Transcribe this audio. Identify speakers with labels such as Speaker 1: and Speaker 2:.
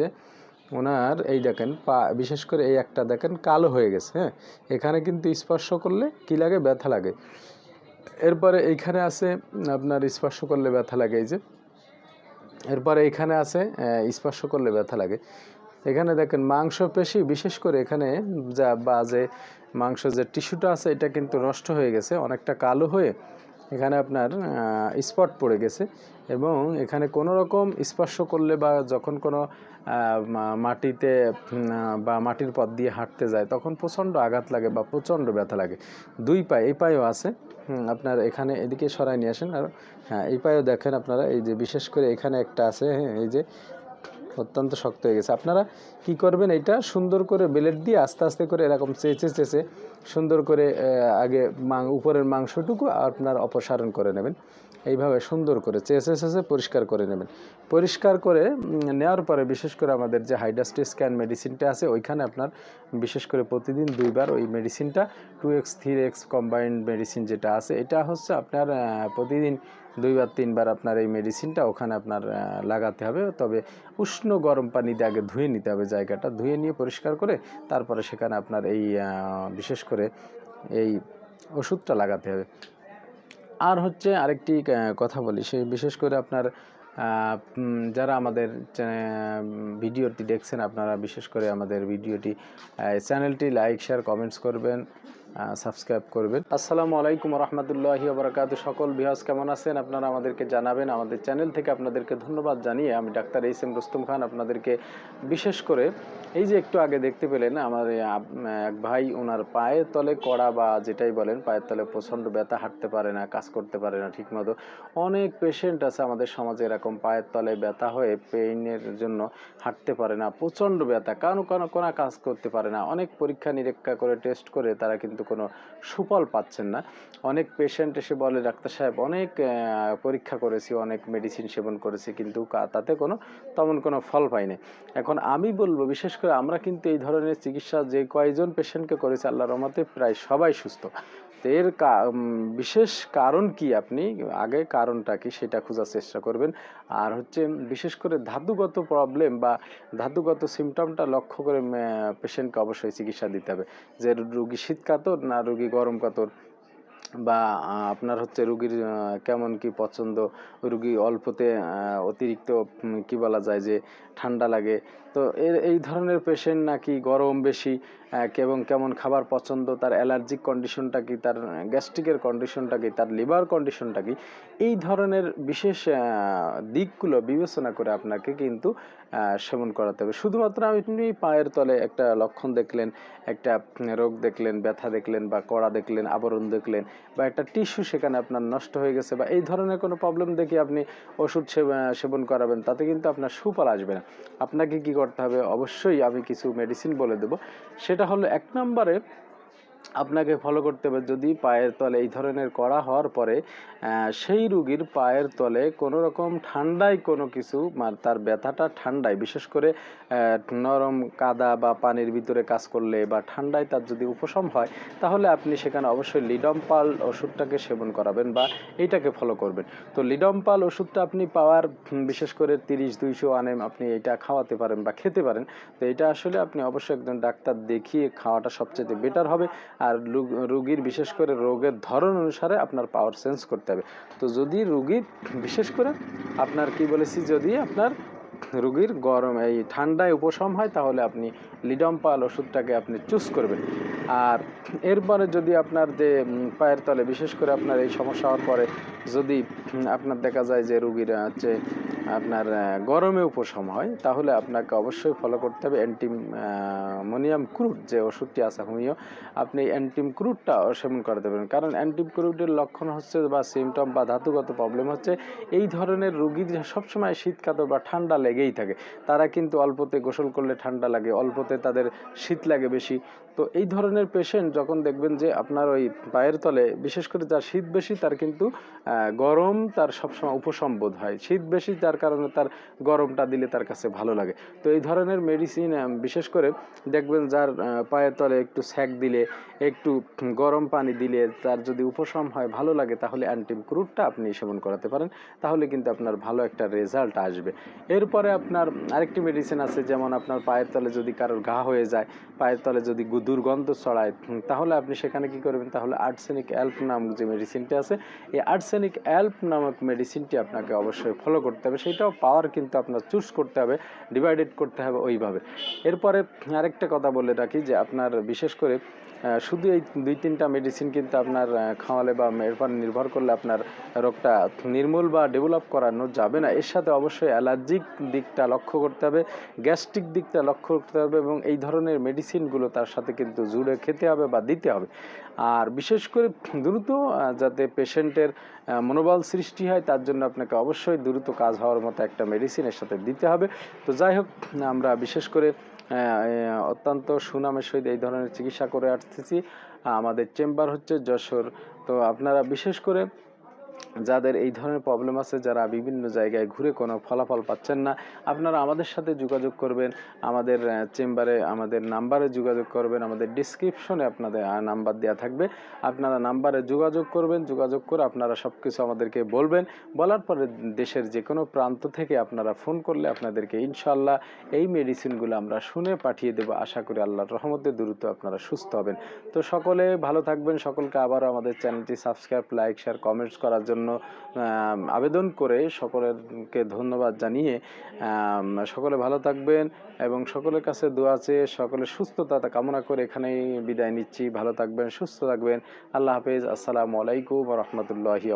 Speaker 1: যে ওনার এই দেখেন, পা, বিশেষ করে এই একটা দেখেন কালো হয়ে গেছে হ্যাঁ? এখানে কিন্তু স্পর্শ করলে কি লাগে? ব্যথা লাগে। এরপরে এইখানে আছে, আপনার স্পর্শ করলে ব্যথা লাগে, এই যে। এরপরে এখানে আছে স্পর্শ করলে ব্যথা লাগে। এখানে দেখেন মাংস পেশি বিশেষ করে এখানে যা, বা যে মাংস যে টিস্যুটা আছে, এটা কিন্তু নষ্ট হয়ে গেছে, অনেকটা কালো হয়ে। এখানে আপনার স্পট পড়ে গেছে এবং এখানে কোনো রকম স্পর্শ করলে বা যখন কোনো মাটিতে বা মাটির পথ দিয়ে হাঁটতে যায় তখন প্রচণ্ড আঘাত লাগে বা প্রচণ্ড ব্যথা লাগে। দুই পায়ে, এই পায়েও আছে। আপনার এখানে এদিকে সরাই নিয়ে আসেন। আর হ্যাঁ এই পায়েও দেখেন আপনারা, এই যে বিশেষ করে এখানে একটা আছে হ্যাঁ এই যে অত্যন্ত শক্ত হয়ে গেছে। আপনারা কি করবেন, এটা সুন্দর করে বেলেট দিয়ে আস্তে আস্তে করে এরকম চেঁচে চেঁচে সুন্দর করে আগে মাং, উপরের মাংসটুকু আপনার অপসারণ করে নেবেন। এইভাবে সুন্দর করে চেঁচে চেঁচে পরিষ্কার করে নেবেন। পরিষ্কার করে নেওয়ার পরে বিশেষ করে আমাদের যে হাইড্রাস্টি স্ক্যান মেডিসিনটা আছে, ওইখানে আপনার বিশেষ করে প্রতিদিন দুইবার ওই মেডিসিনটা two x three x combined medicine যেটা আছে, এটা হচ্ছে আপনার প্রতিদিন দুইবার, তিনবার আপনার এই মেডিসিনটা ওখানে আপনার লাগাতে হবে। তবে উষ্ণ গরম পানি দিয়ে আগে ধুয়ে নিতে হবে জায়গাটা। ধুয়ে নিয়ে পরিষ্কার করে তারপরে সেখানে আপনার এই বিশেষ করে এই ওষুধটা লাগাতে হবে। আর হচ্ছে আরেকটি কথা বলি। সেই বিশেষ করে আপনার যারা আমাদের ভিডিওটি দেখছেন, আপনারা বিশেষ করে আমাদের ভিডিওটি চ্যানেলটি লাইক, শেয়ার, কমেন্টস করবেন। সাবস্ক্রাইব করবেন। আসসালামু আলাইকুম রহমতুল্লাহি বরকাত। সকল বিহাস কেমন আছেন? আপনারা আমাদেরকে জানাবেন। আমাদের চ্যানেল থেকে আপনাদেরকে ধন্যবাদ জানিয়ে আমি doctor H M Rustam Khan আপনাদেরকে বিশেষ করে এই যে একটু আগে দেখতে পেলেন, আমার এক ভাই ওনার পায়ের তলে কড়া বা যেটাই বলেন, পায়ের তলে প্রচণ্ড ব্যথা, হাঁটতে পারে না, কাজ করতে পারে না ঠিকমতো। অনেক পেশেন্ট আছে আমাদের সমাজে এরকম পায়ের তলে ব্যথা হয়ে পেইনের জন্য হাঁটতে পারে না, প্রচণ্ড ব্যথা কারণ কোনো কোনো কাজ করতে পারে না। অনেক পরীক্ষা নিরীক্ষা করে টেস্ট করে তারা কিন্তু কোনো সুফল পাচ্ছেন না। অনেক পেশেন্ট এসে বলে, ডাক্তার সাহেব, অনেক পরীক্ষা করেছি, অনেক মেডিসিন সেবন করেছি, কিন্তু তাতে কোনো তেমন কোনো ফল পাইনি। এখন আমি বলব, বিশেষ করে আমরা কিন্তু এই ধরনের চিকিৎসা যে কয়জন পেশেন্টকে করেছি আল্লাহ রহমতে প্রায় সবাই সুস্থ। তো এর বিশেষ কারণ কি আপনি? আগে কারণটা কি সেটা খোঁজার চেষ্টা করবেন। আর হচ্ছে বিশেষ করে ধাতুগত প্রবলেম বা ধাতুগত সিমটমটা লক্ষ্য করে পেশেন্টকে অবশ্যই চিকিৎসা দিতে হবে। যে রুগী শীতকাতর না রুগী গরম কাতর বা আপনার হচ্ছে রুগীর কেমন কি পছন্দ? রুগী অল্পতে অতিরিক্ত কি বলা যায় যে, ঠান্ডা লাগে। তো এর, এই ধরনের পেশেন্ট নাকি গরম বেশি এবং কেমন খাবার পছন্দ? তার অ্যালার্জিক কন্ডিশনটা কি? তার গ্যাস্ট্রিকের কন্ডিশনটা কি? তার লিভার কন্ডিশনটা কি? এই ধরনের বিশেষ দিকগুলো বিবেচনা করে আপনাকে কিন্তু সেবন করাতে হবে। শুধুমাত্র আপনি পায়ের তলে একটা লক্ষণ দেখলেন, একটা রোগ দেখলেন, ব্যথা দেখলেন বা কড়া দেখলেন, আবরণ দেখলেন বা একটা টিস্যু সেখানে আপনার নষ্ট হয়ে গেছে বা এই ধরনের কোনো প্রবলেম দেখে আপনি ওষুধ সেবন করাবেন, তাতে কিন্তু আপনার সুফল আসবে না। আপনাকে কি করতে হবে? অবশ্যই আমি কিছু মেডিসিন বলে দেব। সেটা হলো এক নম্বরে আপনাকে ফলো করতে হবে। যদি পায়ের তলে এই ধরনের করা হওয়ার পরে সেই রুগীর পায়ের তলে কোনো রকম ঠান্ডায় কোনো কিছু মানে তার ব্যথাটা ঠান্ডায়, বিশেষ করে নরম কাদা বা পানির ভিতরে কাজ করলে বা ঠান্ডায় তার যদি উপশম হয়, তাহলে আপনি সেখানে অবশ্যই লিডম্পাল ওষুধটাকে সেবন করাবেন বা এইটাকে ফলো করবেন। তো লিডম্পাল ওষুধটা আপনি পাওয়ার বিশেষ করে তিরিশ, দুইশো আনেম আপনি এটা খাওয়াতে পারেন বা খেতে পারেন। তো এটা আসলে আপনি অবশ্যই একজন ডাক্তার দেখিয়ে খাওয়াটা সবচেয়ে বেটার হবে। আর রুগ- রুগীর বিশেষ করে রোগের ধরন অনুসারে আপনার পাওয়ার সেন্স করতে হবে। তো যদি রুগীর বিশেষ করে আপনার কি বলেছি, যদি আপনার রুগীর গরম, এই ঠান্ডায় উপশম হয়, তাহলে আপনি লিডম্পাল ওষুধটাকে আপনি চুজ করবেন। আর এরপরে যদি আপনার যে পায়ের তলে বিশেষ করে আপনার এই সমস্যা হওয়ার পরে যদি আপনার দেখা যায় যে রুগীরা হচ্ছে আপনার গরমে উপশম হয়, তাহলে আপনাকে অবশ্যই ফলো করতে হবে অ্যান্টিম মনিয়াম ক্রুড যে ওষুধটি আছে হোমিও, আপনি অ্যান্টিম ক্রুডটা সেবন করে দেবেন। কারণ অ্যান্টিম ক্রুডের লক্ষণ হচ্ছে বা সিমটম বা ধাতুগত প্রবলেম হচ্ছে, এই ধরনের রুগীর সবসময় শীতকাতর বা ঠান্ডা লেগেই থাকে, তারা কিন্তু অল্পতে গোসল করলে ঠান্ডা লাগে, অল্পতে তাদের শীত লাগে বেশি। তো এই ধরনের পেশেন্ট যখন দেখবেন যে আপনার ওই পায়ের তলে, বিশেষ করে যার শীত বেশি, তার কিন্তু গরম তার সবসময় উপসম্বোধ হয়। শীত বেশি, তার কারণে তার গরমটা দিলে তার কাছে ভালো লাগে। তো এই ধরনের মেডিসিন বিশেষ করে দেখবেন যার পায়ের তলে একটু স্যাক দিলে, একটু গরম পানি দিলে তার যদি উপশম হয়, ভালো লাগে, তাহলে অ্যান্টিম ক্রুডটা আপনি সেবন করাতে পারেন। তাহলে কিন্তু আপনার ভালো একটা রেজাল্ট আসবে। এরপরে আপনার আরেকটি মেডিসিন আছে, যেমন আপনার পায়ের তলে যদি কারোর ঘা হয়ে যায়, পায়ের তলে যদি দুর্গন্ধ ছড়ায় তাহলে আপনি সেখানে কি করবেন? তাহলে আর্টসেনিক অ্যাল্প নামক যে মেডিসিনটি আছে, এই আর্টসেনিক অ্যাল্প নামক মেডিসিনটি আপনাকে অবশ্যই ফলো করতে হবে। সেটাও পাওয়ার কিন্তু আপনার চুজ করতে হবে ডিভাইডেড করতে হবে ওইভাবে। এরপরে আরেকটা কথা বলে রাখি যে আপনার বিশেষ করে শুধু এই দুই তিনটা মেডিসিন কিন্তু আপনার খাওয়ালে বা এরপর নির্ভর করলে আপনার রোগটা নির্মূল বা ডেভেলপ করানো যাবে না। এর সাথে অবশ্যই অ্যালার্জিক দিকটা লক্ষ্য করতে হবে গ্যাস্ট্রিক দিকটা লক্ষ্য করতে হবে এবং এই ধরনের মেডিসিনগুলো তার সাথে কিন্তু জুড়ে খেতে হবে বা দিতে হবে। আর বিশেষ করে দ্রুত যাতে পেশেন্টের মনোবল সৃষ্টি হয়, তার জন্য আপনাকে অবশ্যই দ্রুত কাজ হওয়ার মতো একটা মেডিসিনের সাথে দিতে হবে। তো যাই হোক, আমরা বিশেষ করে অত্যন্ত সুনামের সহিত এই ধরনের চিকিৎসা করে আসতেছি আমাদের চেম্বার হচ্ছে যশোর। তো আপনারা বিশেষ করে যাদের এই ধরনের প্রবলেম আছে, যারা বিভিন্ন জায়গায় ঘুরে কোনো ফলাফল পাচ্ছেন না, আপনারা আমাদের সাথে যোগাযোগ করবেন। আমাদের চেম্বারে আমাদের নাম্বারে যোগাযোগ করবেন। আমাদের ডিসক্রিপশনে আপনাদের নাম্বার দেওয়া থাকবে। আপনারা নাম্বারে যোগাযোগ করবেন। যোগাযোগ করে আপনারা সব কিছু আমাদেরকে বলবেন। বলার পরে দেশের যে কোনো প্রান্ত থেকে আপনারা ফোন করলে আপনাদেরকে ইনশাল্লাহ এই মেডিসিনগুলো আমরা শুনে পাঠিয়ে দেবো। আশা করি আল্লাহর রহমতে দ্রুত আপনারা সুস্থ হবেন। তো সকলে ভালো থাকবেন। সকলকে আবারও আমাদের চ্যানেলটি সাবস্ক্রাইব লাইক শেয়ার কমেন্টস করার জন্য আবেদন করে সকলকে ধন্যবাদ জানিয়ে সকলে ভালো থাকবেন এবং সকলের কাছে দোয়া চেয়ে সকলের সুস্থতা কামনা করে এখানেই বিদায় নিচ্ছি। ভালো থাকবেন, সুস্থ থাকবেন। আল্লাহ হাফেজ। আসসালামু আলাইকুম রহমতুল্লাহি